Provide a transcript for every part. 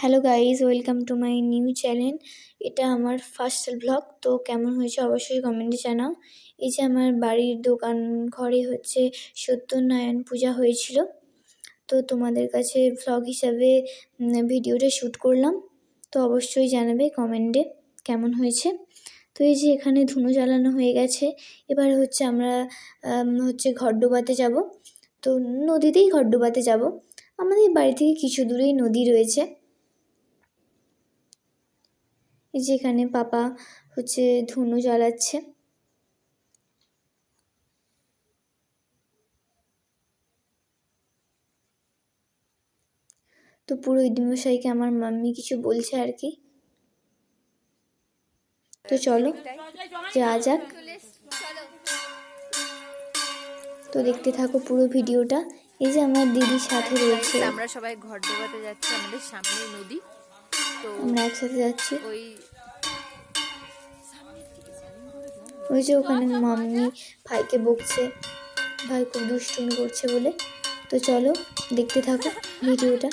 Hello guys welcome to my new channel এটা আমার first blog তো কেমন হয়েছে অবশ্যই কমেন্টে জানাও। এই যে আমার বাড়ির দোকান ঘরে হচ্ছে সত্যনারায়ণ পূজা হয়েছিল, তো তোমাদের কাছে ভ্লগ হিসাবে ভিডিওটা শ্যুট করলাম। তো অবশ্যই জানাবে কমেন্টে কেমন হয়েছে। তো এই যে এখানে ধুনো জ্বালানো হয়ে গেছে। এবার হচ্ছে আমরা হচ্ছে ঘর ডোবাতে যাব। তো নদীতেই ঘর ডোবাতে যাব। আমাদের বাড়ি থেকে কিছু দূরেই নদী রয়েছে। এই যে এখানে পাপা হচ্ছে ধুনু জ্বালাচ্ছে। তো পুরো মশাইকে আমার মাম্মি কিছু বলছে আর কি। তো চলো যা যাক। তো দেখতে থাকো পুরো ভিডিওটা। এই যে আমার দিদির সাথে রয়েছে। আমরা সবাই ঘর ডোবাতে যাচ্ছি, আমাদের সামনে নদী। আমরা একসাথে যাচ্ছি। ওই যে ওখানে মাম্মি ভাইকে বকছে। ভাই খুব দুষ্টুমি করছে বলে। তো চলো, দেখতে থাকো ভিডিওটা।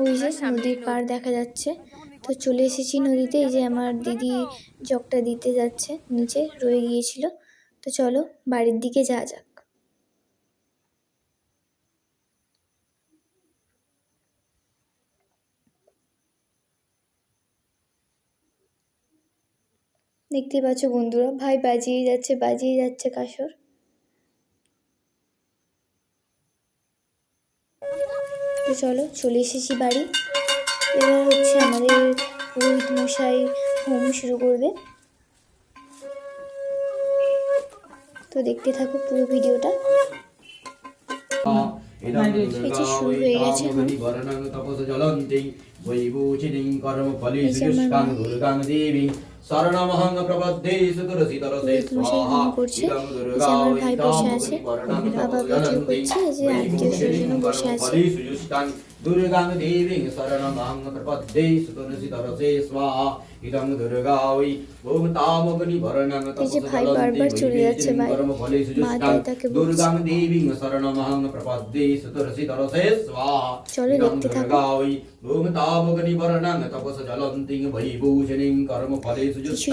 ওই যে নদীর পাড় দেখা যাচ্ছে। তো চলে এসেছি নদীতে, এই যে আমার দিদি জগটা দিতে যাচ্ছে, নিচে রয়ে গিয়েছিল। তো চলো বাড়ির দিকে যা যাক। দেখতেই পাচ্ছ বন্ধুরা, ভাই বাজিয়ে যাচ্ছে বাজিয়ে যাচ্ছে কাসর তো চলো চলে এসেছি বাড়ি। এবার হচ্ছে আমাদের পুরোহিত মশাই হোম শুরু করবে। তো দেখতে থাকো পুরো ভিডিওটা। হ্যাঁ, এই যে শুরু হয়ে গেছে শরণমহং প্রবদ্ধে সুতুরসি তরসে স্বাহা। করছে। আমার ভাই বসে আছে। বাবা বসে আছে যে আত্মীয় স্বজন বসে আছে। दुर्गां देवीं शरणमहं प्रपद्ये सुतरसि तरसे स्वाहा इदं दुर्गा वै ॐ तामग्निभरणं এই যে ভাই বারবার চলে যাচ্ছে ভাই कर्मफली মা सुयुष्कां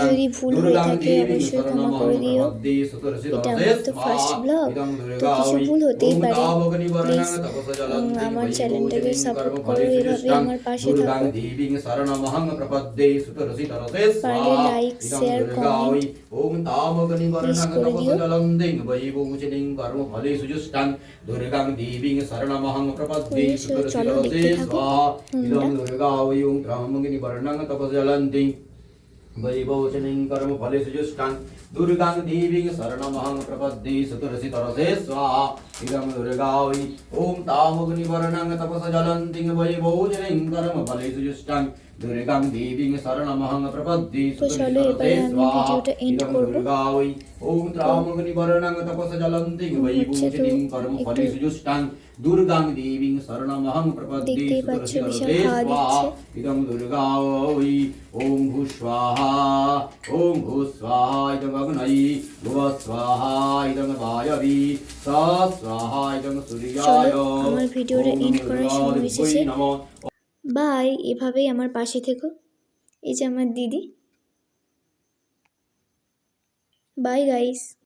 যদি ভুল হয়ে থাকে অবশ্যই ক্ষমা করে দিও এটা আমার তো ফার্স্ট ব্লগ তো কিছু ভুল হতেই পারে প্লিজ আমার চ্যানেলটাকে সাপোর্ট করো এভাবে আমার পাশে থাকো পারলে লাইক শেয়ার কমেন্ট প্লিজ করে দিও চলো দেখতে থাকো इदं दुर्गा वै ओं त्रामग्निवर्णं तपजलन्ति वैभवचनीं कर्मफलेषु जुष्टां दुर्गां देवीं शरणमहं प्रपद्ये सुतरसि तरसे स्वाहा इदं दुर्गा वै ॐ तामग्निवर्णं तपसजलन्तिं वैभवचनीं कर्मफलेषु जुष्टां दुर्गां देवीं शरणमहं प्रपद्ये তো চলো सुतरसि এবারে तरसे আমি स्वाहा ভিডিওটা এন্ড इदं দুর্গাং দেবীং শরণমহং প্রপদ্যে সুতরসিরতে স্বাহা ইদং ভূ স্বাহা ওম ভূ স্বাহা ইদং অগ্নৈ স্বাহা ইদং বায়বি স্বাহা সূর্যায় আমার এন্ড করার সময় এসেছে। বাই এভাবেই আমার পাশে থেকো। এই যে আমার দিদি। Bye guys.